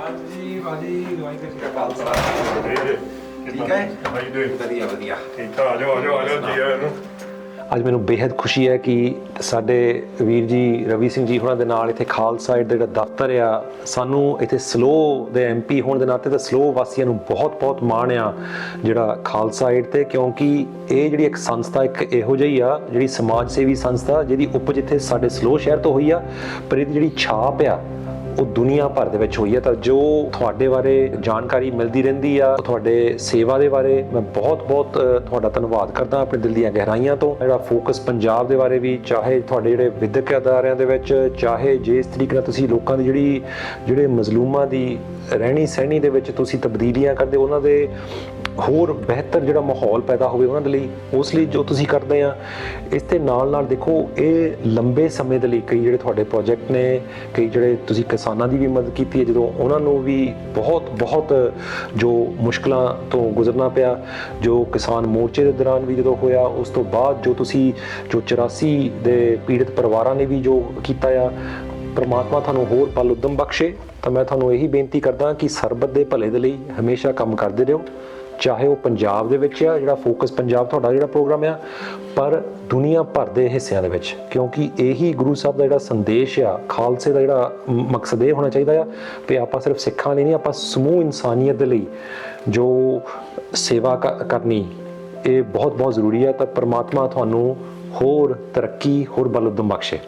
ਹਾਂਜੀ ਬਾਜੀ ਵਾਹਿਗੁਰੂ ਜੀ ਕਾ ਖਾਲਸਾ। ਠੀਕ ਹੈ? ਭਾਈ ਦੇ ਵਧੀਆ ਵਧੀਆ। ਠੀਕ ਠਾਕ ਆ ਜਾਓ ਆ ਜਾਓ ਆ ਜਾਓ ਜੀ ਆਇਆਂ ਨੂੰ। ਅੱਜ ਮੈਨੂੰ ਬੇहद ਖੁਸ਼ੀ ਹੈ ਕਿ ਸਾਡੇ ਵੀਰ ਜੀ ਰਵੀ ਸਿੰਘ ਜੀ ਹੁਣਾਂ ਦੇ ਨਾਲ ਇੱਥੇ ਖਾਲਸਾ ਏਡ ਦਾ ਜਿਹੜਾ ਦਫ਼ਤਰ ਆ ਸਾਨੂੰ ਇੱਥੇ ਸਲੋ ਦੇ ਐਮਪੀ ਹੋਣ ਦੇ ਨਾਤੇ ਤਾਂ ਸਲੋ ਵਾਸੀਆਂ ਨੂੰ ਬਹੁਤ-ਬਹੁਤ ਮਾਣ ਆ ਜਿਹੜਾ ਖਾਲਸਾ ਏਡ ਤੇ ਕਿਉਂਕਿ ਇਹ ਜਿਹੜੀ ਇੱਕ ਸੰਸਥਾ ਇੱਕ ਇਹੋ ਜਿਹੀ ਆ ਜਿਹੜੀ ਸਮਾਜ ਸੇਵੀ ਸੰਸਥਾ ਜਿਹਦੀ ਉਪਜ ਇੱਥੇ ਸਾਡੇ ਸਲੋ ਸ਼ਹਿਰ ਤੋਂ ਹੋਈ ਆ ਪਰ ਇਹਦੀ ਜਿਹੜੀ ਛਾਪ ਆ ਉਹ ਦੁਨੀਆ ਭਰ ਦੇ ਵਿੱਚ ਹੋਈ ਹੈ ਤਾਂ ਜੋ ਤੁਹਾਡੇ ਬਾਰੇ ਜਾਣਕਾਰੀ ਮਿਲਦੀ ਰਹਿੰਦੀ ਆ, ਤੁਹਾਡੇ ਸੇਵਾ ਦੇ ਬਾਰੇ ਮੈਂ ਬਹੁਤ-ਬਹੁਤ ਤੁਹਾਡਾ ਧੰਨਵਾਦ ਕਰਦਾ ਆਪਣੇ ਦਿਲ ਦੀਆਂ ਗਹਿਰਾਈਆਂ ਤੋਂ। ਜਿਹੜਾ ਫੋਕਸ ਪੰਜਾਬ ਦੇ ਬਾਰੇ ਵੀ, ਚਾਹੇ ਤੁਹਾਡੇ ਜਿਹੜੇ ਵਿਦਿਅਕ ਅਦਾਰਿਆਂ ਦੇ ਵਿੱਚ, ਚਾਹੇ ਜਿਸ ਤਰੀਕੇ ਨਾਲ ਤੁਸੀਂ ਲੋਕਾਂ ਦੀ ਜਿਹੜੀ, ਜਿਹੜੇ ਮਜ਼ਲੂਮਾਂ ਦੀ ਰਹਿਣੀ ਸਹਿਣੀ ਦੇ ਵਿੱਚ ਤੁਸੀਂ ਤਬਦੀਲੀਆਂ ਕਰਦੇ, ਉਹਨਾਂ ਦੇ ਹੋਰ ਬਿਹਤਰ ਜਿਹੜਾ ਮਾਹੌਲ ਪੈਦਾ ਹੋਵੇ ਉਹਨਾਂ ਦੇ ਲਈ, ਉਸ ਲਈ ਜੋ ਤੁਸੀਂ ਕਰਦੇ ਆ, ਇਸ ਦੇ ਨਾਲ ਨਾਲ ਦੇਖੋ, ਇਹ ਲੰਬੇ ਸਮੇਂ ਦੇ ਲਈ ਕਈ ਜਿਹੜੇ ਤੁਹਾਡੇ ਪ੍ਰੋਜੈਕਟ ਨੇ, ਕਈ ਜਿਹੜੇ ਤੁਸੀਂ ਕਿਸਾਨ ਦੀ ਵੀ ਮਦਦ ਕੀਤੀ ਹੈ, ਜਦੋਂ ਉਹਨਾਂ ਨੂੰ ਵੀ ਬਹੁਤ ਬਹੁਤ ਜੋ ਮੁਸ਼ਕਲਾਂ ਤੋਂ ਗੁਜ਼ਰਨਾ ਪਿਆ, ਜੋ ਕਿਸਾਨ ਮੋਰਚੇ ਦੇ ਦੌਰਾਨ ਵੀ ਜਦੋਂ ਹੋਇਆ, ਉਸ ਤੋਂ ਬਾਅਦ ਜੋ ਤੁਸੀਂ ਜੋ 84 ਦੇ ਪੀੜਤ ਪਰਿਵਾਰਾਂ ਨੇ ਵੀ ਜੋ ਕੀਤਾ ਆ, ਪਰਮਾਤਮਾ ਤੁਹਾਨੂੰ ਹੋਰ ਪਲ ਉਦਮ ਬਖਸ਼ੇ। ਤਾਂ ਮੈਂ ਤੁਹਾਨੂੰ ਇਹੀ ਬੇਨਤੀ ਕਰਦਾ ਕਿ ਸਰਬਤ ਦੇ ਭਲੇ ਦੇ ਲਈ ਹਮੇਸ਼ਾ ਕੰਮ ਕਰਦੇ ਰਹੋ। ਚਾਹੇ ਉਹ ਪੰਜਾਬ ਦੇ ਵਿੱਚ ਆ, ਜਿਹੜਾ ਫੋਕਸ ਪੰਜਾਬ ਤੁਹਾਡਾ ਜਿਹੜਾ ਪ੍ਰੋਗਰਾਮ ਆ, ਪਰ ਦੁਨੀਆ ਭਰ ਦੇ ਹਿੱਸਿਆਂ ਦੇ ਵਿੱਚ, ਕਿਉਂਕਿ ਇਹੀ ਗੁਰੂ ਸਾਹਿਬ ਦਾ ਜਿਹੜਾ ਸੰਦੇਸ਼ ਆ, ਖਾਲਸੇ ਦਾ ਜਿਹੜਾ ਮਕਸਦ ਇਹ ਹੋਣਾ ਚਾਹੀਦਾ ਆ ਕਿ ਆਪਾਂ ਸਿਰਫ ਸਿੱਖਾਂ ਲਈ ਨਹੀਂ, ਆਪਾਂ ਸਮੂਹ ਇਨਸਾਨੀਅਤ ਦੇ ਲਈ ਜੋ ਸੇਵਾ ਕ- ਕਰਨੀ, ਇਹ ਬਹੁਤ ਬਹੁਤ ਜ਼ਰੂਰੀ ਹੈ ਤਾਂ ਪ੍ਰਮਾਤਮਾ ਤੁਹਾਨੂੰ ਹੋਰ ਤਰੱਕੀ, ਹੋਰ ਬਲਦ ਬਖਸ਼ੇ।